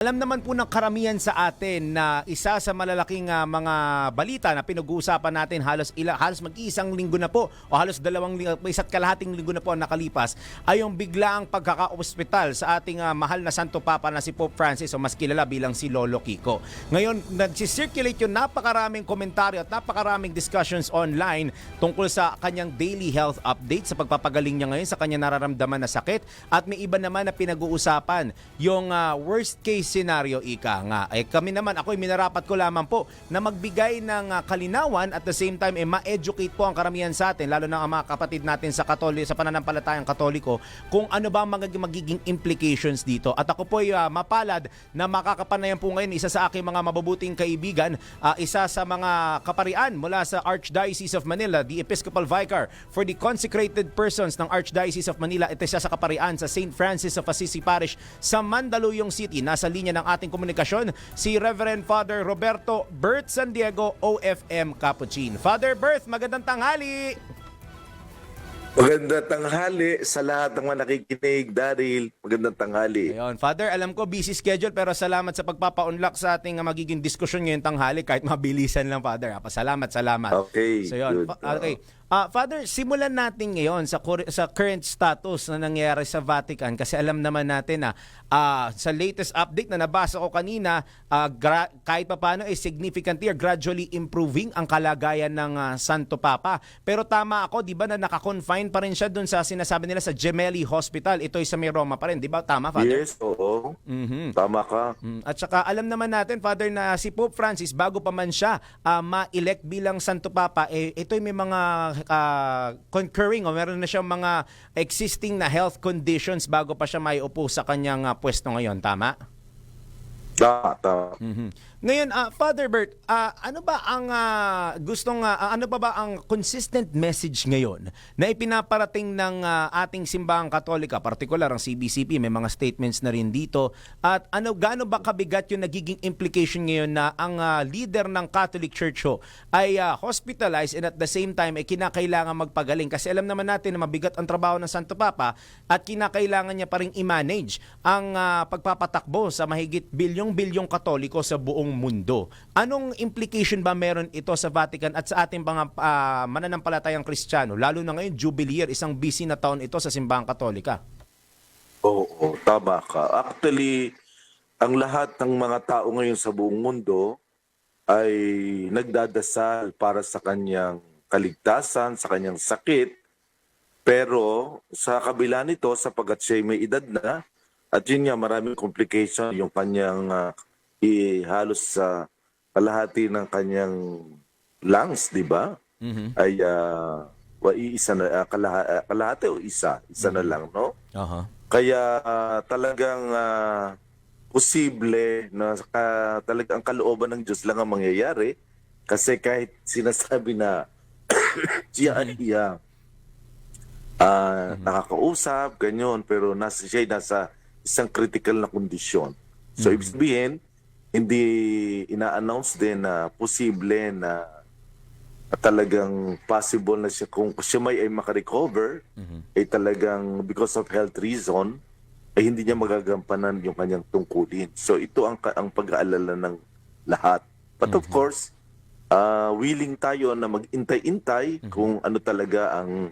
Alam naman po ng karamihan sa atin na isa sa malalaking ah, mga balita na pinag-uusapan natin halos ila, halos mag-iisang linggo na po o halos dalawang linggo, isa't kalahating linggo na po ang nakalipas ay yung biglaang pagkaka-ospital sa ating ah, mahal na Santo Papa na si Pope Francis o mas kilala bilang si Lolo Kiko. Ngayon, nagsisirculate yung napakaraming komentaryo at napakaraming discussions online tungkol sa kanyang daily health update sa pagpapagaling niya ngayon sa kanyang nararamdaman na sakit at may iba naman na pinag-uusapan yung ah, worst case scenario ika nga. Eh kami naman ako minarapat ko lamang po na magbigay ng ah, kalinawan at the same time eh ma-educate po ang karamihan sa atin lalo na ang mga kapatid natin sa Katolik sa pananampalatayang Katoliko kung ano ba ang magiging implications dito. At ako po ay ah, mapalad na makakapanayan po ngayon isa sa aking mga mabubuting kaibigan, ah, isa sa mga kaparian mula sa Archdiocese of Manila, the Episcopal Vicar for the consecrated persons ng Archdiocese of Manila. Ito siya sa kaparian sa St. Francis of Assisi Parish sa Mandaluyong City. Nasa linya ng ating komunikasyon si Reverend Father Roberto Bert San Diego, OFM Capuchin. Father Bert, magandang tanghali! Maganda tanghali sa lahat ng mga nakikinig, Daryl. Magandang tanghali. Ayun, Father, alam ko busy schedule pero salamat sa pagpapa-unlock sa ating uh, magiging diskusyon ngayong tanghali kahit mabilisan lang, Father. Ah, Pasalamat, salamat. Okay, So yun. good. Okay. Ah, Father, simulan natin ngayon sa sa current status na nangyayari sa Vatican kasi alam naman natin na ah, sa latest update na nabasa ko kanina, ah, gra- kahit pa paano ay significantly or gradually improving ang kalagayan ng ah, Santo Papa. Pero tama ako, 'di ba na naka-confine pa rin siya doon sa sinasabi nila sa Gemelli Hospital. Ito ay sa may Roma pa rin, 'di ba? Tama, Father? Yes, oo. Mhm. Tama ka. Mm, At saka alam naman natin, Father, na si Pope Francis, bago pa man siya ah, ma-elect bilang Santo Papa, eh, ito may mga ah, concurring o meron na siyang mga existing na health conditions bago pa siya maiupo sa kanyang ah, pwesto ngayon. Tama? Tama, tama. Ngayon, ah, Father Bert, ah, ano ba ang ah, gustong ah, ano pa ba ang consistent message ngayon na ipinaparating ng ah, ating simbahang Katolika, partikular ang CBCP, may mga statements na rin dito. At ano gaano ba kabigat yung nagiging implication ngayon na ang ah, leader ng Catholic Church ho ay ah, hospitalized and at the same time ay kinakailangan magpagaling kasi alam naman natin na mabigat ang trabaho ng Santo Papa at kinakailangan niya pa rin i-manage ang ah, pagpapatakbo sa mahigit bilyong-bilyong Katoliko sa buong mundo. Anong implication ba meron ito sa Vatican at sa ating mga ah, mananampalatayang Kristiyano? Lalo na ngayon, Jubilee year, isang busy na taon ito sa simbahang Katolika. Oo, tama ka. Actually, ang lahat ng mga tao ngayon sa buong mundo ay nagdadasal para sa kanyang kaligtasan, sa kanyang sakit. Pero sa kabila nito, sapagat siya may edad na, at yun nga, maraming complication yung kanyang ah, i- halos sa kalahati ng kanyang lungs, di ba? Ay uh, wa iisa na ah, kalaha- ah, kalahati o isa, isa na lang, no? Aha. Kaya ah, talagang ah, posible na ka, talaga ang kalooban ng Diyos lang ang mangyayari kasi kahit sinasabi na siya ay ah, ah, nakakausap, ganyan, pero nasa, siya ay nasa isang critical na kondisyon. So, ibig sabihin, hindi ina-announce din na posible na talagang possible na siya kung siya may ay makarecover ay talagang because of health reason ay hindi niya magagampanan yung kanyang tungkulin. So ito ang ang pag-aalala ng lahat. But of course, uh, willing tayo na mag-intay-intay kung ano talaga ang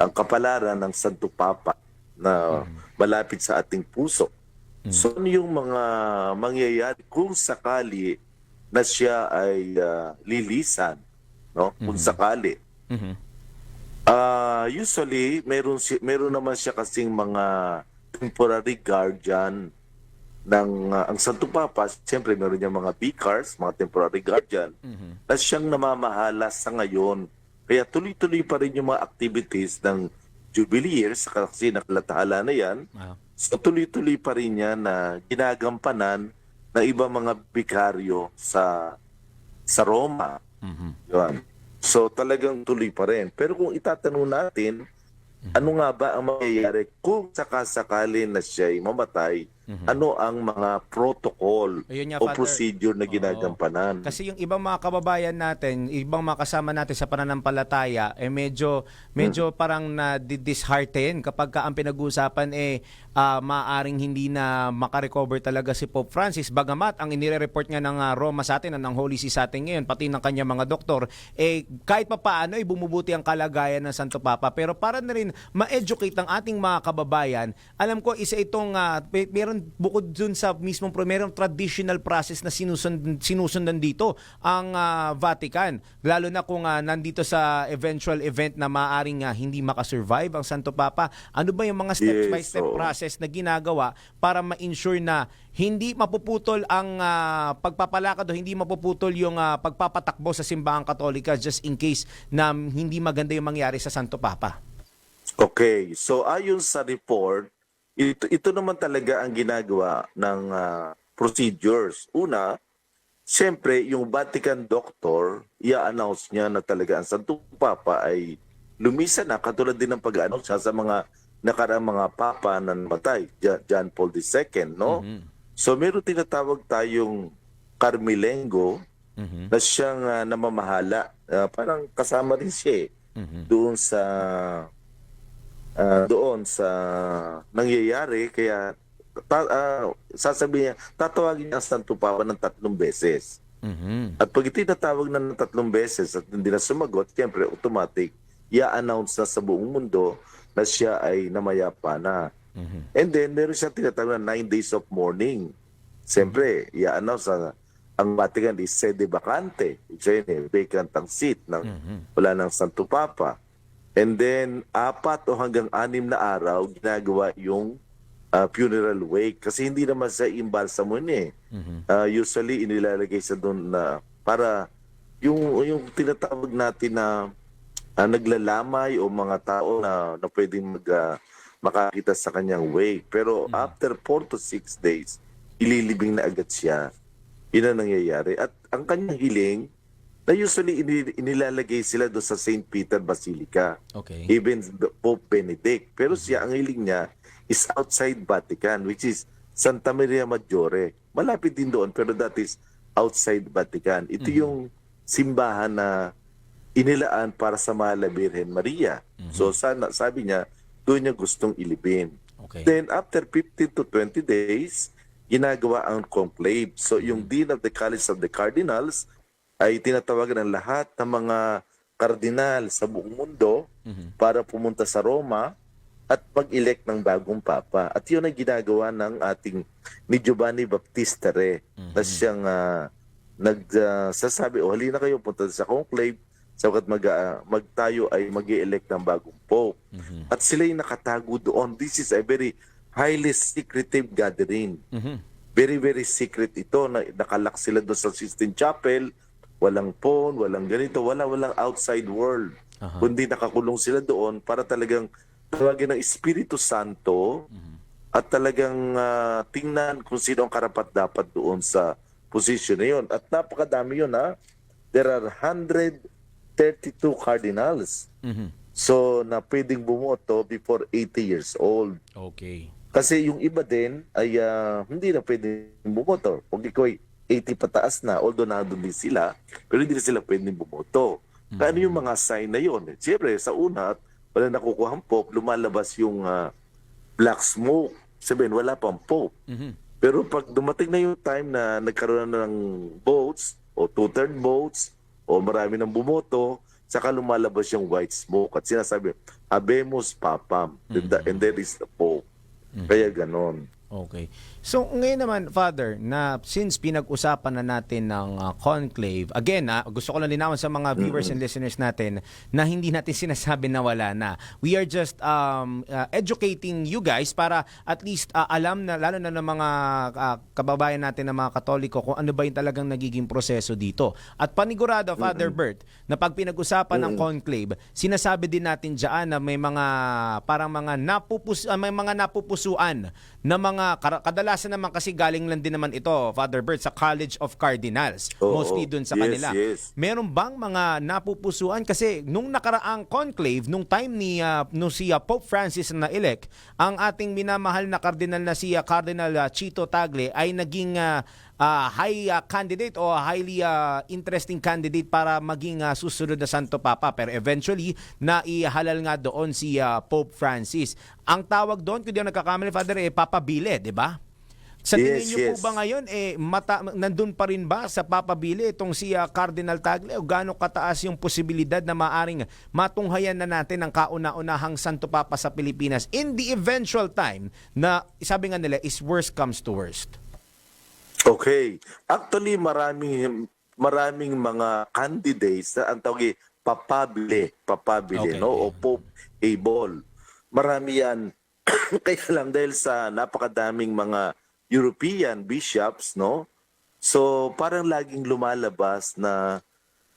ang kapalaran ng Santo Papa na malapit sa ating puso. So ano yung mga mangyayari kung sakali na siya ay ah, lilisan, no? Kung sakali. Mhm. Ah, usually meron si meron naman siya kasing mga temporary guardian ng ah, ang Santo Papa, siyempre meron niya mga vicars, mga temporary guardian na siyang namamahala sa ngayon. Kaya tuloy-tuloy pa rin yung mga activities ng Jubilee years kasi nakalathala na yan. Ah. So tuloy-tuloy pa rin niya na ginagampanan ng ibang mga bikaryo sa sa Roma. Yun. So talagang tuloy pa rin. Pero kung itatanong natin, ano nga ba ang mangyayari kung sakasakali na siya ay mamatay ano ang mga protocol. Ayun nga, o Father. procedure na Oo. ginagampanan. Kasi yung ibang mga kababayan natin, ibang mga kasama natin sa pananampalataya, eh medyo medyo parang na dishearten kapag ka ang pinag-uusapan eh ah, maaring hindi na makarecover talaga si Pope Francis. Bagamat ang inire-report nga ng ah, Roma sa atin, ng Holy See sa atin ngayon, pati ng kanya mga doktor, eh kahit pa paano eh bumubuti ang kalagayan ng Santo Papa. Pero para na rin ma-educate ang ating mga kababayan, alam ko isa itong ah, pe- meron bukod dun sa mismong merong traditional process na sinusundan, sinusundan dito ang ah, Vatican. Lalo na kung ah, nandito sa eventual event na maaring ah, hindi makasurvive ang Santo Papa. Ano ba yung mga step Yes, by step oo. process na ginagawa para ma-ensure na hindi mapuputol ang ah, pagpapalakad o hindi mapuputol yung ah, pagpapatakbo sa simbahang katolika just in case na hindi maganda yung mangyari sa Santo Papa. Okay, so ayon sa report, ito, ito naman talaga ang ginagawa ng ah, procedures. Una, siyempre, yung Vatican doctor, i-announce niya na talaga ang Santo Papa ay lumisa na, katulad din ng pag-announce sa mga nakaraang mga papa na namatay, John Paul II, no? So meron tinatawag tayong Carmilengo na siyang ah, namamahala. Ah, parang kasama rin siya eh, doon sa ah, doon sa nangyayari kaya ta, ah, sasabihin niya tatawagin niya ang Santo Papa ng tatlong beses. At pag itinatawag na ng tatlong beses at hindi na sumagot, siyempre automatic, i-announce na sa buong mundo na siya ay namayapa na. And then, meron siya tinatawag na nine days of mourning. Siyempre, i-announce na ang Vatican is sede vacante. Ibig sabihin, eh, vacant ang seat ng wala ng Santo Papa. And then, apat o hanggang anim na araw, ginagawa yung uh, funeral wake. Kasi hindi naman sa imbalsamo niya eh. Uh, usually, inilalagay sa doon na para yung, yung tinatawag natin na uh, naglalamay o mga tao na, na pwedeng mag, uh, makakita sa kanyang wake. Pero after 4 to 6 days, ililibing na agad siya. Yun ang nangyayari. At ang kanyang hiling, na usually ini- inilalagay sila doon sa St. Peter Basilica Okay. even the Pope Benedict. Pero siya, ang hiling niya is outside Vatican, which is Santa Maria Maggiore. Malapit din doon, pero that is outside Vatican. Ito yung simbahan na inilaan para sa Mahal na Birhen Maria. So sana, sabi niya, doon niya gustong ilibin. Okay. Then after 15 to 20 days, ginagawa ang conclave. So yung Dean of the College of the Cardinals ay tinatawagan ng lahat ng mga kardinal sa buong mundo para pumunta sa Roma at mag-elect ng bagong papa. At yun ang ginagawa ng ating ni Giovanni Baptista Re na siyang ah, nagsasabi, o halina kayo, punta sa conclave sapagkat mag, ah, magtayo ay mag elect ng bagong pope. At sila'y nakatago doon. This is a very highly secretive gathering. Very, very secret ito. Na, nakalak sila doon sa Sistine Chapel. Walang phone, walang ganito, wala, walang outside world. Kundi nakakulong sila doon para talagang tawagin ng Espiritu Santo at talagang ah, tingnan kung sino ang karapat dapat doon sa position na yun. At napakadami yun ha. There are 132 cardinals. So na pwedeng bumoto before 80 years old. Okay. Kasi yung iba din ay ah, hindi na pwedeng bumoto. Kung ikaw ay 80 pataas na, although nandun din sila, pero hindi na sila pwedeng bumoto. Kano yung mga sign na yun? Siyempre, sa una, wala nakukuha ang pope, lumalabas yung ah, black smoke. Sabihin, wala pang pope. Pero pag dumating na yung time na nagkaroon na ng votes, o two-third votes, o marami nang bumoto, saka lumalabas yung white smoke. At sinasabi, Habemus Papam. And, the- and there is the Pope. Kaya ganon. Okay. So ngayon naman, Father, na since pinag-usapan na natin ng uh, conclave, again, ah, gusto ko lang linawin sa mga viewers and listeners natin na hindi natin sinasabi na wala na. We are just um, uh, educating you guys para at least uh, alam na, lalo na ng mga uh, kababayan natin na mga katoliko, kung ano ba yung talagang nagiging proseso dito. At panigurado, Father Bert, na pag pinag-usapan ng conclave, sinasabi din natin dyan na may mga parang mga napupus, ah, may mga napupusuan na mga kara- kadalasan naman kasi galing lang din naman ito, Father Bert, sa College of Cardinals. Oo, mostly dun sa yes, kanila. yes. Meron bang mga napupusuan? Kasi nung nakaraang conclave, nung time ni ah, nung si ah, Pope Francis na elect, ang ating minamahal na cardinal na si ah, Cardinal Chito Tagle ay naging ah, ah, high ah, candidate o highly ah, interesting candidate para maging ah, susunod na Santo Papa. Pero eventually, naihalal nga doon si ah, Pope Francis. Ang tawag doon, kung di ako nagkakamali, Father, eh, papabile, di ba? Sa tingin Yes, niyo po yes. ba ngayon, eh, mata, nandun pa rin ba sa papabili itong si ah, Cardinal Tagle o gaano kataas yung posibilidad na maaring matunghayan na natin ang kauna-unahang Santo Papa sa Pilipinas in the eventual time na sabi nga nila is worst comes to worst? Okay. Actually, maraming maraming mga candidates na ang tawag papabili, papabili, Okay. no? O able. Marami yan. Kaya lang dahil sa napakadaming mga European bishops, no? So, parang laging lumalabas na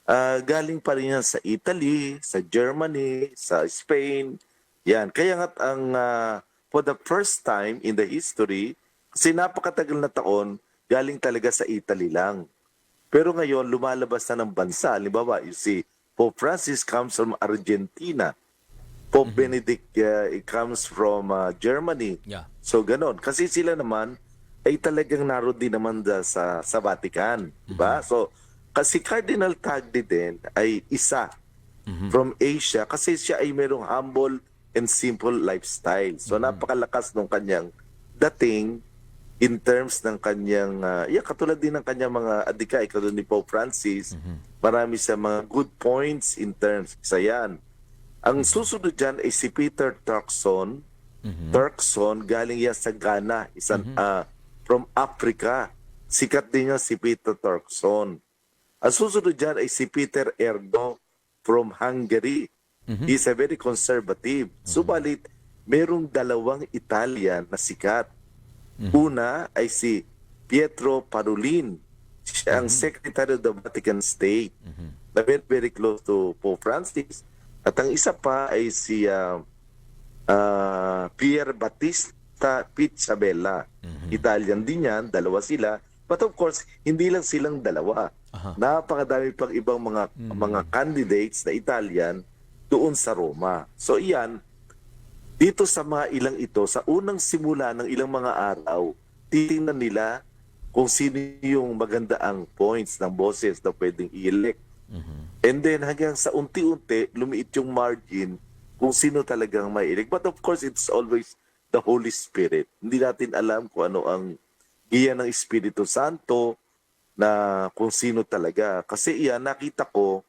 ah, galing pa rin yan sa Italy, sa Germany, sa Spain. Yan. Kaya nga ang ah, for the first time in the history, kasi napakatagal na taon, galing talaga sa Italy lang. Pero ngayon, lumalabas na ng bansa. Halimbawa, you see, Pope Francis comes from Argentina. Pope Benedict uh, it comes from uh, Germany. Yeah. So ganon. Kasi sila naman ay talagang naroon din naman da sa sa Vatican, di ba? So kasi Cardinal Tagle din ay isa from Asia kasi siya ay merong humble and simple lifestyle. So napakalakas ng kanyang dating in terms ng kanyang uh, yeah, katulad din ng kanyang mga adika katulad ni Pope Francis. Marami sa mga good points in terms sa yan. Ang susunod dyan ay si Peter Turkson. Turkson, galing yan sa Ghana, isang ah, from Africa. Sikat din yan si Peter Turkson. Ang susunod dyan ay si Peter Erdo from Hungary. He's a very conservative. Subalit, merong dalawang Italian na sikat. Una ay si Pietro Parolin. Siya ang Secretary of the Vatican State. Na very, very close to Pope Francis. At ang isa pa ay si ah, ah, Pier Battista Pizzabella. Italian din yan, dalawa sila. But of course, hindi lang silang dalawa. Napakadami pang ibang mga mga candidates na Italian doon sa Roma. So iyan, dito sa mga ilang ito, sa unang simula ng ilang mga araw, titingnan nila kung sino yung maganda ang points ng bosses na pwedeng i-elect. And then hanggang sa unti-unti, lumiit yung margin kung sino talagang may elect. But of course, it's always the Holy Spirit. Hindi natin alam kung ano ang iya ng Espiritu Santo na kung sino talaga. Kasi iyan, nakita ko,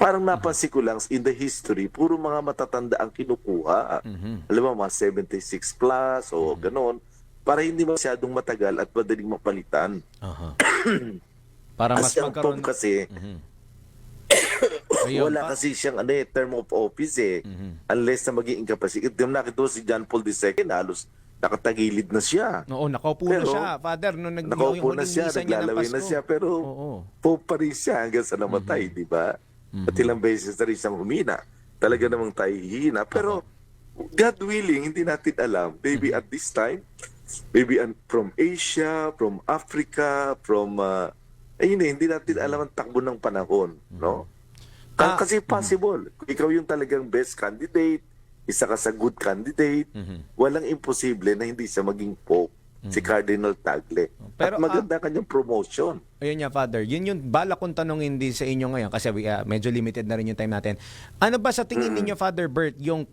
parang napansin ko lang in the history, puro mga matatanda ang kinukuha. Alam mo, mga 76 plus o ganon. Para hindi masyadong matagal at madaling mapalitan. Aha. Para mas Kasi ang magkaroon... Kasi, Ayun wala pa. kasi siyang ano, eh, term of office eh. Unless na maging incapacitated. Ito nakita si John Paul II, halos nakatagilid na siya. Oo, nakaupo na Pero, siya, Father, nung nag Nakaupo yung na siya, naglalaway na siya, pero Oo. Pope pa rin siya hanggang sa namatay, di ba? At ilang beses na rin siyang humina. Talaga namang tayo hihina. Pero God willing, hindi natin alam. Maybe at this time, maybe from Asia, from Africa, from... Uh, ayun eh, hindi natin alam ang takbo ng panahon. No? Ka- Ah, Kasi possible. Kung ikaw yung talagang best candidate, isa ka sa good candidate, walang imposible na hindi siya maging pope. Si Cardinal Tagle. Pero, At maganda kanyang promotion. Ayun nga, Father. Yun yung bala kong tanongin din sa inyo ngayon kasi we, ah, medyo limited na rin yung time natin. Ano ba sa tingin ninyo, Father Bert, yung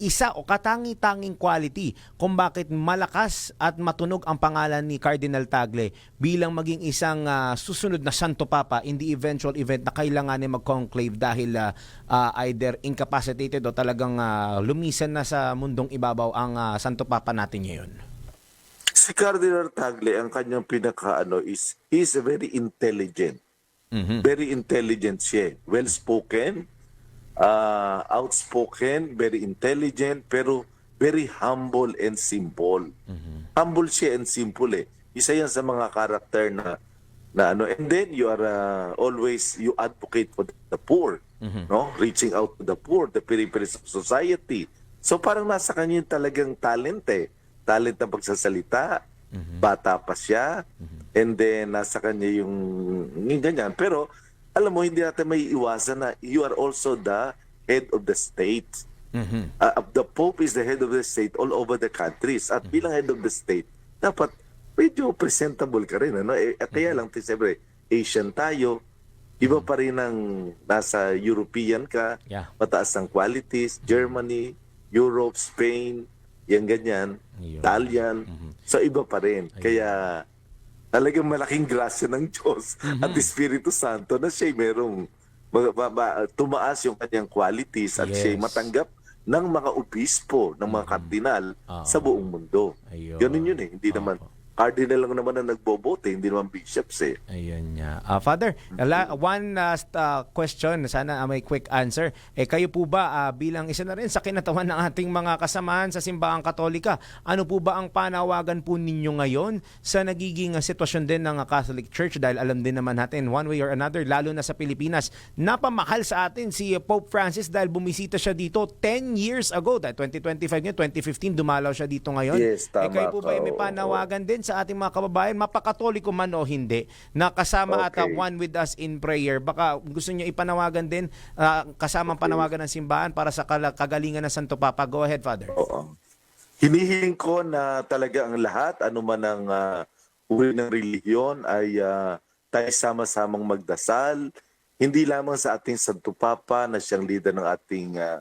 isa o katangi-tanging quality kung bakit malakas at matunog ang pangalan ni Cardinal Tagle bilang maging isang ah, susunod na Santo Papa in the eventual event na kailanganin mag-conclave dahil ah, ah, either incapacitated o talagang ah, lumisan na sa mundong ibabaw ang ah, Santo Papa natin ngayon? Si Cardinal Tagle, ang kanyang pinaka-ano is, he is very intelligent. Very intelligent siya. Well-spoken, uh, outspoken, very intelligent, pero very humble and simple. Humble siya and simple eh. Isa yan sa mga karakter na na ano and then you are uh, always you advocate for the poor no reaching out to the poor the peripheries of society so parang nasa kanya talagang talent eh talent na pagsasalita, bata pa siya, and then nasa kanya yung, yung ganyan. Pero alam mo, hindi natin may iwasan na you are also the head of the state. Mhm. Uh, the Pope is the head of the state all over the countries. At bilang head of the state, dapat medyo presentable ka rin. Ano? Eh, eh, kaya lang, siyempre, Asian tayo, iba pa rin ang nasa European ka, Yeah. mataas ang qualities, Germany, Europe, Spain, yan ganyan, Ayun. Italian. So iba pa rin. Kaya talagang malaking grasya ng Diyos at Espiritu Santo na siya merong ma- ma- ma- tumaas yung kanyang qualities at Yes. siya matanggap ng mga obispo, ng mga kardinal Oo. sa buong mundo. Ayun. Ganun yun eh. Hindi naman, cardinal lang naman na nagbobote, hindi naman bishops eh. Ayun niya. Ah, Father, la- one last ah, question. Sana ah, may quick answer. Eh, kayo po ba ah, bilang isa na rin sa kinatawan ng ating mga kasamahan sa simbahang katolika, ano po ba ang panawagan po ninyo ngayon sa nagiging ah, sitwasyon din ng ah, Catholic Church? Dahil alam din naman natin, one way or another, lalo na sa Pilipinas, napamahal sa atin si Pope Francis dahil bumisita siya dito 10 years ago. Dahil 2025 niya, 2015, dumalaw siya dito ngayon. Yes, Eh, tama kayo po ba may panawagan din sa ating mga kababayan, mapakatoliko man o hindi, na kasama at uh, Okay. one with us in prayer. Baka gusto niyo ipanawagan din, uh, kasamang panawagan ng simbahan para sa kagalingan ng Santo Papa. Go ahead, Father. Oo. Hinihiling ko na talaga ang lahat, ano man ang ah, uri ng relihiyon, ay ah, tayo sama-samang magdasal. Hindi lamang sa ating Santo Papa na siyang leader ng ating ah,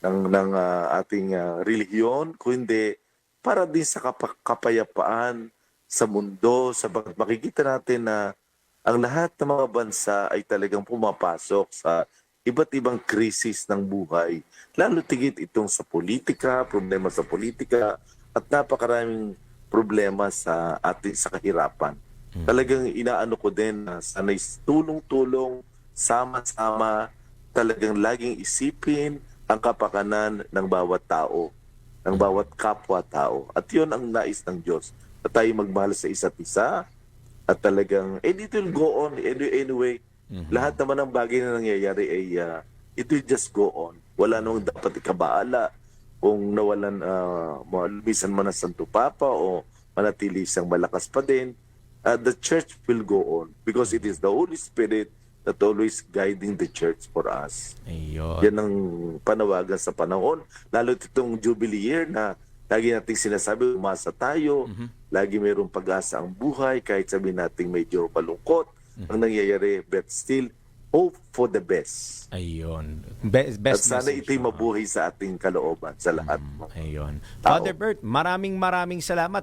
ng, ng ah, ating ah, relihiyon, kundi para din sa kapa- kapayapaan sa mundo, sa makikita natin na ang lahat ng mga bansa ay talagang pumapasok sa iba't ibang krisis ng buhay. Lalo tigit itong sa politika, problema sa politika, at napakaraming problema sa ating sa kahirapan. Talagang inaano ko din na sana'y tulong-tulong, sama-sama, talagang laging isipin ang kapakanan ng bawat tao, ng bawat kapwa-tao. At yun ang nais ng Diyos, na tayo magmahal sa isa't isa, at talagang, eh, it will go on anyway. anyway Lahat naman ng bagay na nangyayari ay uh, it will just go on. Wala namang dapat ikabaala kung nawalan, uh, lumisan man ng Santo Papa o manatili siyang malakas pa din. Uh, the church will go on because it is the Holy Spirit that always guiding the church for us. Ayun. Yan ang panawagan sa panahon. Lalo itong Jubilee year na lagi nating sinasabi, umasa tayo, lagi mayroong pag-asa ang buhay, kahit sabihin nating medyo malungkot ang nangyayari, but still, hope for the best. Ayun. Be- At best sana message. ito'y mabuhay sa ating kalooban, sa lahat. Ayun. Father Bert, maraming maraming salamat